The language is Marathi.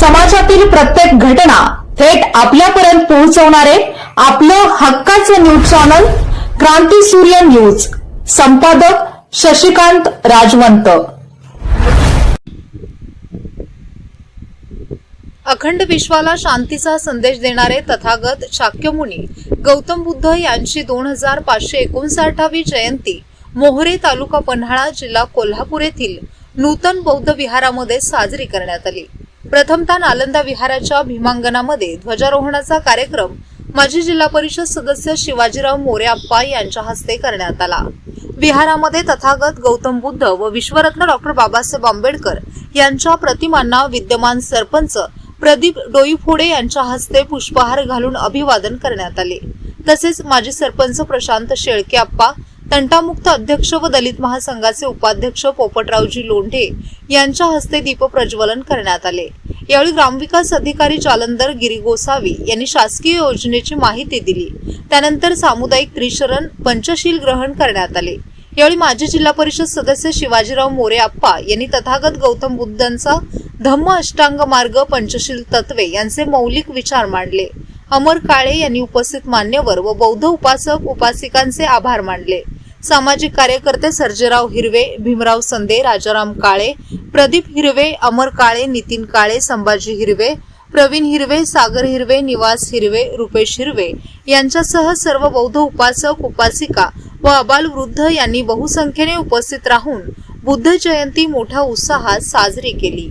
समाजातील प्रत्येक घटना थेट आपल्यापर्यंत पोहोचवणारे आपलं हक्काचं न्यूज चॅनल क्रांती सूर्य न्यूज. संपादक शशिकांत राजवंत. अखंड विश्वाला शांतीचा संदेश देणारे तथागत शाक्यमुनी गौतम बुद्ध यांची दोन हजार पाचशे एकोणसाठावी जयंती मोहरे तालुका पन्हाळा जिल्हा कोल्हापूर येथील नूतन बौद्ध विहारामध्ये साजरी करण्यात आली. प्रथमतः नालंदा विहाराच्या भीमांगणामध्ये ध्वजारोहणाचा कार्यक्रम माजी जिल्हा परिषद सदस्य शिवाजीराव मोरे आप्पा यांच्या हस्ते करण्यात आला. विहारामध्ये तथागत गौतम बुद्ध व विश्वरत्न डॉक्टर बाबासाहेब आंबेडकर यांच्या प्रतिमांना विद्यमान सरपंच प्रदीप डोईफोडे यांच्या हस्ते पुष्पहार घालून अभिवादन करण्यात आले. तसेच माजी सरपंच प्रशांत शेळके अप्पा तंटामुक्त अध्यक्ष व दलित महासंघाचे उपाध्यक्ष पोपटरावजी लोंढे यांच्या हस्ते दीपप्रज्वलन करण्यात आले. यावेळी ग्रामविकास अधिकारी जालंधर गिरी गोसावी यांनी शासकीय योजनेची माहिती दिली. त्यानंतर सामुदायिक त्रिशरण पंचशील ग्रहण करण्यात आले. यावेळी माजी जिल्हा परिषद सदस्य शिवाजीराव मोरे आप्पा यांनी तथागत गौतम बुद्धांचा धम्म अष्टांग मार्ग पंचशील तत्वे यांचे मौलिक विचार मांडले. अमर काळे यांनी उपस्थित मान्यवर व बौद्ध उपासक उपासिकांचे आभार मानले. सामाजिक कार्यकर्ते सर्जेराव हिरवे भीमराव संदे राजाराम काळे प्रदीप हिरवे अमर काळे नितीन काळे संभाजी हिरवे प्रवीण हिरवे सागर हिरवे निवास हिरवे रुपेश हिरवे यांच्यासह सर्व बौद्ध उपासक उपासिका व अबाल वृद्ध यांनी बहुसंख्येने उपस्थित राहून बुद्ध जयंती मोठ्या उत्साहात साजरी केली.